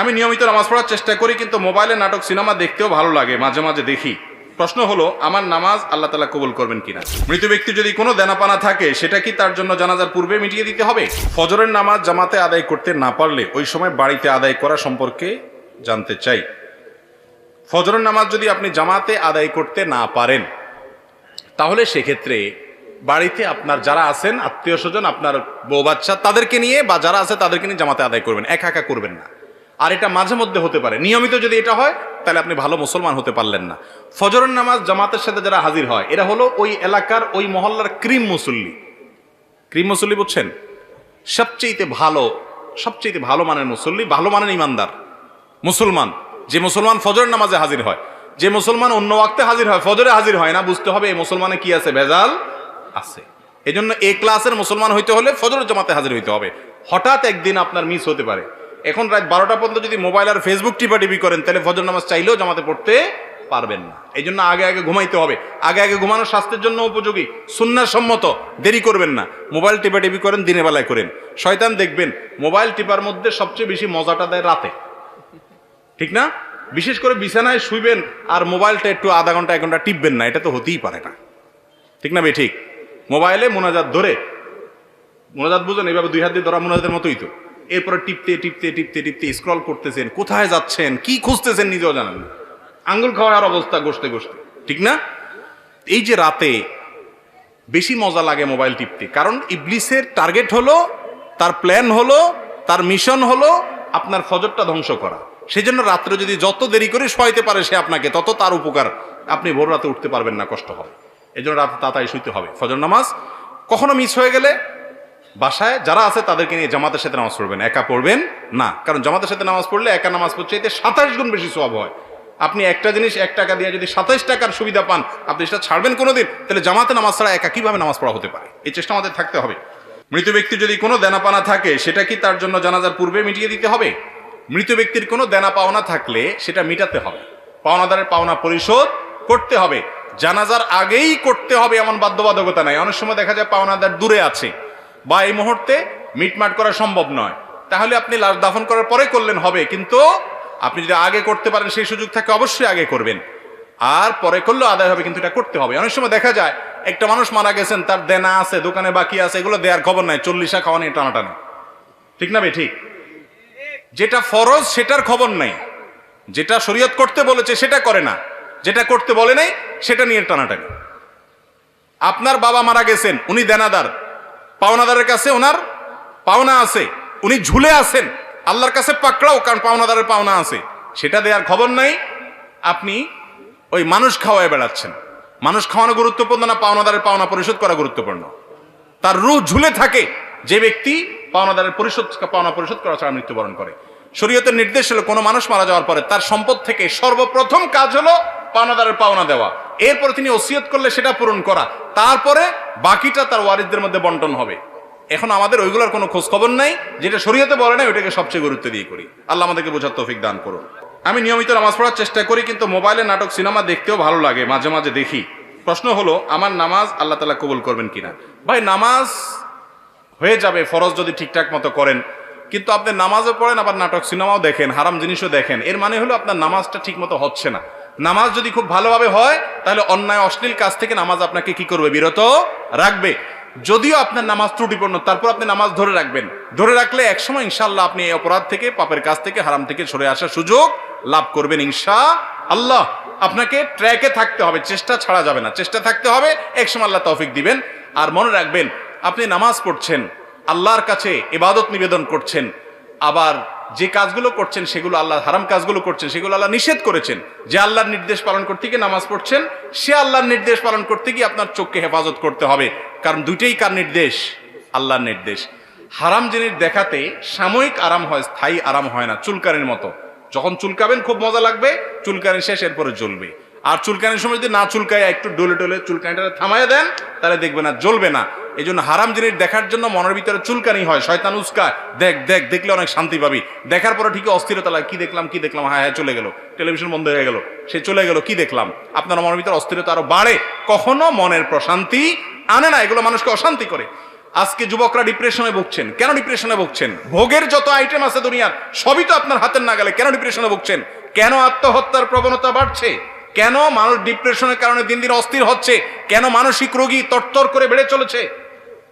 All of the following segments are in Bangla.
আমি নিয়মিত নামাজ পড়ার চেষ্টা করি, কিন্তু মোবাইলে নাটক, সিনেমা দেখতেও ভালো লাগে, মাঝে মাঝে দেখি। প্রশ্ন হলো, আমার নামাজ আল্লাহ তালা কবুল করবেন কিনা? মৃত ব্যক্তি যদি কোনো দেনাপানা থাকে, সেটা কি তার জন্য জানাজার পূর্বে মিটিয়ে দিতে হবে? ফজরের নামাজ জামাতে আদায় করতে না পারলে ওই সময় বাড়িতে আদায় করা সম্পর্কে জানতে চাই। ফজরের নামাজ যদি আপনি জামাতে আদায় করতে না পারেন, তাহলে সেক্ষেত্রে বাড়িতে আপনার যারা আছেন, আত্মীয় স্বজন, আপনার বউ বাচ্চা, তাদেরকে নিয়ে বা যারা আছে, তাদেরকে নিয়ে জামাতে আদায় করবেন। একা একা করবেন না। আর এটা মাঝে মধ্যে হতে পারে। নিয়মিত যদি এটা হয়, তাহলে আপনি ভালো মুসলমান হতে পারলেন না। ফজরের নামাজ, জামাতের সাথে যারা হাজির হয়, এরা হলো ওই এলাকার, ওই মহল্লার ক্রিম মুসল্লি। ক্রিম মুসল্লি বুঝছেন? সবচেয়ে ভালো সবচেয়ে ভালো মানের মুসল্লি, ভালো মানের ইমানদার। মুসলমান। যে মুসলমান ফজরের নামাজে হাজির হয়, যে মুসলমান অন্য ওয়াক্তে হাজির হয়, ফজরে হাজির হয় না, বুঝতে হবে এই মুসলমানে কি আছে, ভেজাল আছে। এই জন্য এ ক্লাসের মুসলমান হইতে হলে ফজর জামাতে হাজির হইতে হবে। হঠাৎ একদিন আপনার মিস হতে পারে। এখন রাত বারোটা পর্যন্ত যদি মোবাইল আর ফেসবুক টিপা টিপি করেন, তাহলে ফজর নামাজ চাইলেও জামাতে পড়তে পারবেন না। এই জন্য আগে আগে ঘুমাইতে হবে। আগে আগে ঘুমানো স্বাস্থ্যের জন্য উপযোগী সুন্নার সম্মত, দেরি করবেন না। মোবাইল টিপা টিপি করেন, দিনের বেলায় করেন। শয়তান দেখবেন, মোবাইল টিপার মধ্যে সবচেয়ে বেশি মজাটা দেয় রাতে। ঠিক না? বিশেষ করে বিছানায় শুইবেন আর মোবাইলটা একটু আধা ঘণ্টা, এক ঘণ্টা টিপবেন না, এটা তো হতেই পারে না। ঠিক না বে ঠিক। মোবাইলে মোনাজাত ধরে। মোনাজাত বুঝেন, এইভাবে দুই হাত দিয়ে ধরা মোনাজাতের মতোই তো। এরপরে টিপতে টিপতে টিপতে টিপতে স্ক্রল করতেছেন, কোথায় যাচ্ছেন, কি খুঁজতেছেন নিজেও জানেন আঙ্গুল খাওয়ার অবস্থা গোষ্ঠে গোষ্ঠে ঠিক না? এই যে রাতে বেশি মজা লাগে মোবাইল টিপতে, কারণ ইবলিসের টার্গেট হলো, তার প্ল্যান হলো, তার মিশন হলো আপনার ফজরটা ধ্বংস করা। সেই জন্য রাত্রে যদি যত দেরি করে শোয়াইতে পারে সে আপনাকে, তত তার উপকার আপনি ভোর রাতে উঠতে পারবেন না, কষ্ট হবে। এই জন্য রাতে তাড়াতাড়ি শুইতে হবে। ফজর নামাজ কখনো মিস হয়ে গেলে বাসায় যারা আছে তাদেরকে নিয়ে জামাতের সাথে নামাজ পড়বেন। একা পড়বেন না। কারণ জামাতের সাথে নামাজ পড়লে একা নামাজ পড়ছে এতে সাতাশ গুণ বেশি সব হয়। আপনি একটা জিনিস এক টাকা দিয়ে যদি সাতাইশ টাকার সুবিধা পান, আপনি সেটা ছাড়বেন কোনোদিন, তাহলে জামাতে নামাজ ছাড়া একা কীভাবে নামাজ পড়া হতে পারে? এই চেষ্টা আমাদের থাকতে হবে। মৃত ব্যক্তি যদি কোনো দেনাপানা থাকে, সেটা কি তার জন্য জানাজার পূর্বে মিটিয়ে দিতে হবে? মৃত ব্যক্তির কোনো দেনা পাওনা থাকলে সেটা মিটাতে হবে। পাওনাদারের পাওনা পরিশোধ করতে হবে। জানাজার আগেই করতে হবে, এমন বাধ্যবাধকতা নাই। অনেক সময় দেখা যায় পাওনাদার দূরে আছে। বা এই মুহূর্তে মিটমাট করা সম্ভব নয়। তাহলে আপনি লাশ দাফন করার পরে করলেন, হবে। কিন্তু আপনি যদি আগে করতে পারেন, সেই সুযোগ থাকে অবশ্যই আগে করবেন। আর পরে করলেও আদায় হবে, কিন্তু এটা করতে হবে। অনেক সময় দেখা যায়, একটা মানুষ মারা গেছেন, তার দেনা আছে, দোকানে বাকি আছে, এগুলো দেওয়ার খবর নাই, চল্লিশা খাওয়া নিয়ে টানাটানি। ঠিক না বে ঠিক। যেটা ফরজ, সেটার খবর নাই। যেটা শরীয়ত করতে বলেছে, সেটা করে না। যেটা করতে বলে নাই, সেটা নিয়ে টানাটানি। আপনার বাবা মারা গেছেন, উনি দেনাদার। পাওনাদারের কাছে ওনার পাওনা আছে। উনি ঝুলে আছেন। আল্লাহর কাছে পাকড়াও, কারণ পাওনাদারের পাওনা আছে। সেটা দেওয়ার খবর নাই। আপনি ওই মানুষ খাওয়ায় বেড়াচ্ছেন। মানুষ খাওয়ানো গুরুত্বপূর্ণ না পাওনাদারের পাওনা পরিশোধ করা গুরুত্বপূর্ণ? তার রুহ ঝুলে থাকে। যে ব্যক্তি পাওনাদারের পরিশোধ, পাওনা পরিশোধ করা ছাড়া মৃত্যুবরণ করে। শরীয়তের নির্দেশ হলো কোনো মানুষ মারা যাওয়ার পরে তার সম্পদ থেকে সর্বপ্রথম কাজ হলো পাওনাদারের পাওনা দেওয়া। এরপরে তিনি ওসিয়ত করলে সেটা পূরণ করা। তারপরে বাকিটা তার ওয়ারিসদের মধ্যে বন্টন হবে। এখন আমাদের ওইগুলোর কোনো খোঁজ খবর নাই, যেটা শরীয়তে বলে না ওইটাকে সবচেয়ে গুরুত্ব দিয়ে করি। আল্লাহ আমাদেরকে বোঝার তৌফিক দান করুন। আমি নিয়মিত নামাজ পড়ার চেষ্টা করি, কিন্তু মোবাইলে নাটক, সিনেমা দেখতেও ভালো লাগে, মাঝে মাঝে দেখি। প্রশ্ন হলো, আমার নামাজ আল্লাহ তালা কবুল করবেন কিনা? ভাই, নামাজ হয়ে যাবে, ফরজ যদি ঠিকঠাক মতো করেন। কিন্তু আপনি নামাজও পড়েন, আবার নাটক, সিনেমাও দেখেন, হারাম জিনিসও দেখেন। এর মানে হলো আপনার নামাজটা ঠিক মতো হচ্ছে না। নামাজ যদি খুব ভালোভাবে হয়, তাহলে অন্যায় অশ্লীল কাজ থেকে নামাজ আপনাকে কি করবে বিরত? রাখবে। যদিও আপনার নামাজ ত্রুটিপূর্ণ, তারপর আপনি নামাজ ধরে রাখবেন। ধরে রাখলে একসময় ইনশাল্লাহ আপনি এই অপরাধ থেকে, পাপের কাজ থেকে, হারাম থেকে সরে আসার সুযোগ লাভ করবেন ইনশা আল্লাহ আপনাকে ট্র্যাকে থাকতে হবে, চেষ্টা ছাড়া যাবে না। চেষ্টা থাকতে হবে, একসময় আল্লাহ তৌফিক দিবেন। আর মনে রাখবেন, আপনি নামাজ পড়ছেন, আল্লাহর কাছে ইবাদত নিবেদন করছেন, আবার যে কাজগুলো করছেন সেগুলো আল্লাহ, হারাম কাজগুলো করছেন, সেগুলো আল্লাহ নিষেধ করেছেন। যে আল্লাহর নির্দেশ পালন করতে গিয়ে নামাজ পড়ছেন, সে আল্লাহর নির্দেশ পালন করতে গিয়ে আপনার চোখকে হেফাজত করতে হবে। কারণ দুইটাই কার নির্দেশ? আল্লাহর নির্দেশ। হারাম জিনিস দেখাতে সাময়িক আরাম হয়, স্থায়ী আরাম হয় না চুলকারের মতো। যখন চুলকাবেন খুব মজা লাগবে চুলকারের শেষ, এরপরে জ্বলবে। আর চুলকানির সময় যদি না চুলকায়, একটু ডলে ডলে চুলকানিটা থামায় দেন, তাহলে দেখবে না, জ্বলবে না। এই জন্য হারাম জিনিস দেখার জন্য মনের ভিতরে চুলকানি হয়। শয়তান উস্কায়, দেখ দেখ, দেখলে অনেক শান্তি পাবি। দেখার পরে ঠিকই অস্থিরতা লাগে, কি দেখলাম কি দেখলাম হ্যাঁ হ্যাঁ চলে গেল। টেলিভিশন বন্ধ হয়ে গেল, সে চলে গেল, কি দেখলাম? আপনার মনের ভিতরে অস্থিরতা আরও বাড়ে। কখনো মনের প্রশান্তি আনে না, এগুলো মানুষকে অশান্তি করে। আজকে যুবকরা ডিপ্রেশনে ভুগছেন। কেন ডিপ্রেশনে ভুগছেন? ভোগের যত আইটেম আছে দুনিয়ার, সবই তো আপনার হাতের না গেলে কেন ডিপ্রেশনে ভুগছেন? কেন আত্মহত্যার প্রবণতা বাড়ছে? কেন মানুষ ডিপ্রেশনের কারণে দিন দিন অস্থির হচ্ছে? কেন মানসিক রোগী তরতর করে বেড়ে চলেছে?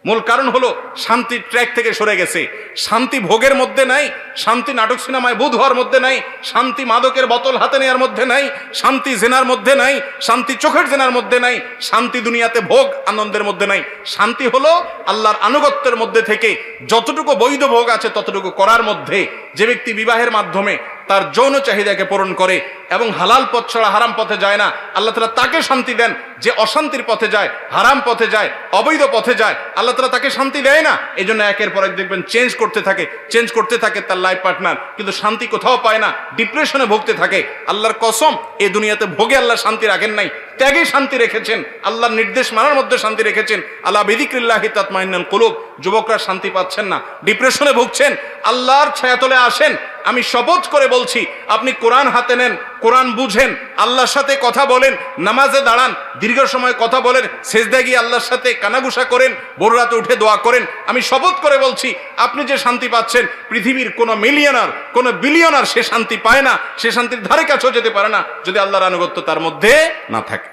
মূল কারণ হলো শান্তির ট্র্যাক থেকে সরে গেছে। শান্তি ভোগের মধ্যে নাই, শান্তি নাটক সিনেমায় বুধ হওয়ার মধ্যে নাই, শান্তি মাদকের বোতল হাতে নেওয়ার মধ্যে নাই, শান্তি জেনার মধ্যে নাই, শান্তি চোখের জেনার মধ্যে নাই, শান্তি দুনিয়াতে ভোগ আনন্দের মধ্যে নাই। শান্তি হলো আল্লাহর আনুগত্যের মধ্যে থেকে যতটুকু বৈধ ভোগ আছে ততটুকু করার মধ্যে। যে ব্যক্তি বিবাহের মাধ্যমে তার যৌন চাহিদাকে পূরণ করে এবং হালাল পথ ছাড়া হারাম পথে যায় না। আল্লাহ তালা তাকে শান্তি দেন যে অশান্তির পথে যায়, হারাম পথে যায়, অবৈধ পথে যায়। আল্লাহ তালা তাকে শান্তি দেয় না। এই জন্য একের পর এক দেখবেন চেঞ্জ করতে থাকে চেঞ্জ করতে থাকে তার লাইফ পার্টনার কিন্তু শান্তি কোথাও পায় না ডিপ্রেশনে ভুগতে থাকে। আল্লাহর কসম এই দুনিয়াতে ভোগে আল্লাহ শান্তি রাখেন নাই। ত্যাগে শান্তি রেখেছেন। আল্লাহর নির্দেশ মানার মধ্যে শান্তি রেখেছেন। আল্লাহ বেদিক্রিল্লাহি তাতমাইনাল কুলুব। যুবকরা শান্তি পাচ্ছেন না ডিপ্রেশনে ভুগছেন। আল্লাহর ছায়াতলে আসেন। আমি শপথ করে বলছি, আপনি কোরআন হাতে নেন, কোরআন বুঝেন, আল্লাহর সাথে কথা বলেন, নামাজে দাঁড়ান, দীর্ঘ সময় কথা বলেন, সেজদা গিয়ে আল্লাহর সাথে কানাগুসা করেন, ভোর রাতে উঠে দোয়া করেন। আমি শপথ করে বলছি, আপনি যে শান্তি পাচ্ছেন, পৃথিবীর কোনো মিলিয়নার, কোনো বিলিয়নার সে শান্তি পায় না, সে শান্তির ধারে কাছেও যেতে পারে না, যদি আল্লাহর আনুগত্য তার মধ্যে না থাকে।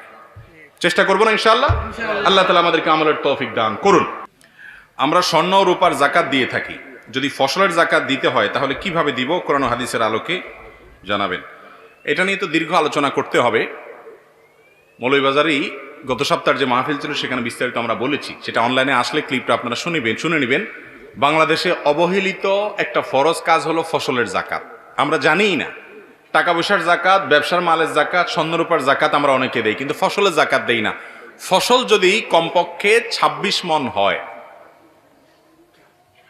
চেষ্টা করব না, ইনশাআল্লাহ? আল্লাহ তালা আমাদেরকে আমলের তৌফিক দান করুন। আমরা স্বর্ণ রূপার জাকাত দিয়ে থাকি। যদি ফসলের জাকাত দিতে হয়, তাহলে কীভাবে দিব? কোরআন হাদিসের আলোকে জানাবেন। এটা নিয়ে তো দীর্ঘ আলোচনা করতে হবে। মৌলভীবাজারেই গত সপ্তাহের যে মাহফিল ছিল, সেখানে বিস্তারিত আমরা বলেছি। সেটা অনলাইনে আসলে ক্লিপটা আপনারা শুনিবেন, শুনে নেবেন। বাংলাদেশে অবহেলিত একটা ফরজ কাজ হলো ফসলের জাকাত আমরা জানিই না। টাকা পয়সার জাকাত ব্যবসার মালের জাকাত স্বর্ণরূপার জাকাত আমরা অনেকে দেই, কিন্তু ফসলের জাকাত দেই না। ফসল যদি কমপক্ষে ২৬ মন হয়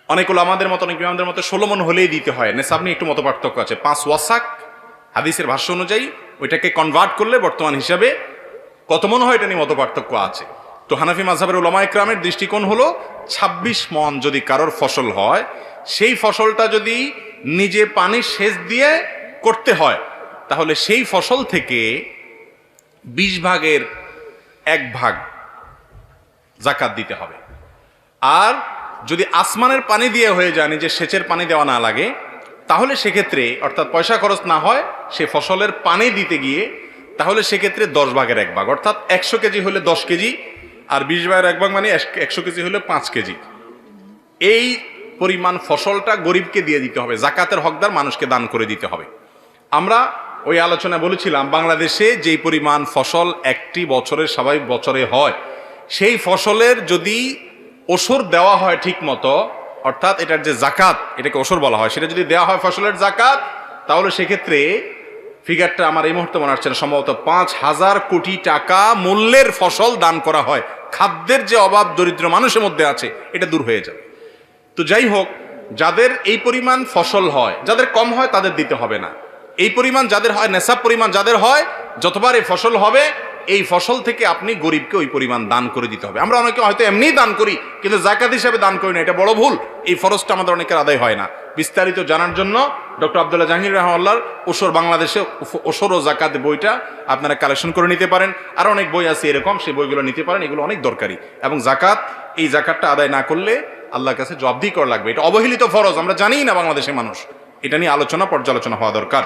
অনেকগুলো আমাদের মতো, অনেক আমাদের মতো ষোলো মন হলেই দিতে হয়। নেশাব নিয়ে একটু মত পার্থক্য আছে। পাঁচ ওয়াসাক হাদিসের ভাষ্য অনুযায়ী ওইটাকে কনভার্ট করলে বর্তমান হিসাবে কত মন হয় এটা নিয়ে মত পার্থক্য আছে। তো হানাফি মাঝহাবের ওলামা ইকরামের দৃষ্টিকোণ হলো ২৬ মন যদি কারোর ফসল হয়, সেই ফসলটা যদি নিজে পানি সেচ দিয়ে করতে হয়, তাহলে সেই ফসল থেকে বিশ ভাগের এক ভাগ জাকাত দিতে হবে। আর যদি আসমানের পানি দিয়ে হয়ে যায়, নিজের সেচের পানি দেওয়া না লাগে, তাহলে সেক্ষেত্রে, অর্থাৎ পয়সা খরচ না হয়, সে ফসলের পানি দিতে গিয়ে, তাহলে সেক্ষেত্রে দশ ভাগের এক ভাগ, অর্থাৎ একশো কেজি হলে দশ কেজি, আর বিশ ভাগের এক ভাগ মানে একশো কেজি হলে পাঁচ কেজি। এই পরিমাণ ফসলটা গরিবকে দিয়ে দিতে হবে, জাকাতের হকদার মানুষকে দান করে দিতে হবে। আমরা ওই আলোচনা বলেছিলাম, বাংলাদেশে যেই পরিমাণ ফসল একটি বছরের স্বাভাবিক বছরে হয়, সেই ফসলের যদি ওসর দেওয়া হয় ঠিক মতো অর্থাৎ এটার যে জাকাত, এটাকে ওসর বলা হয়, সেটা যদি দেওয়া হয় ফসলের জাকাত, তাহলে সেক্ষেত্রে ফিগারটা আমার এই মুহূর্তে মনে হচ্ছে সম্ভবত পাঁচ হাজার কোটি টাকা মূল্যের ফসল দান করা হয়। খাদ্যের যে অভাব, দরিদ্র মানুষের মধ্যে আছে, এটা দূর হয়ে যাবে। তো যাই হোক, যাদের এই পরিমাণ ফসল হয়, যাদের কম হয় তাদের দিতে হবে না। এই পরিমাণ যাদের হয় নেশা পরিমাণ যাদের হয়, যতবার এই ফসল হবে এই ফসল থেকে আপনি গরিবকে ওই পরিমাণ দান করে দিতে হবে। আমরা অনেকে হয়তো এমনিই দান করি, কিন্তু জাকাত হিসাবে দান করি না, এটা বড় ভুল। এই ফরজটা আমাদের অনেকের আদায় হয় না। বিস্তারিত জানার জন্য ডক্টর আবদুল্লাহ জাহাঙ্গীর রহমাল্লার ওসর বাংলাদেশে ওসর ও জাকাত বইটা আপনারা কালেকশন করে নিতে পারেন। আর অনেক বই আছে এরকম, সেই বইগুলো নিতে পারেন, এগুলো অনেক দরকারি। এবং জাকাত, এই জাকাতটা আদায় না করলে আল্লাহর কাছে জবাবদি করা লাগবে। এটা অবহেলিত ফরজ, আমরা জানি না বাংলাদেশের মানুষ। এটা নিয়ে আলোচনা, পর্যালোচনা হওয়া দরকার।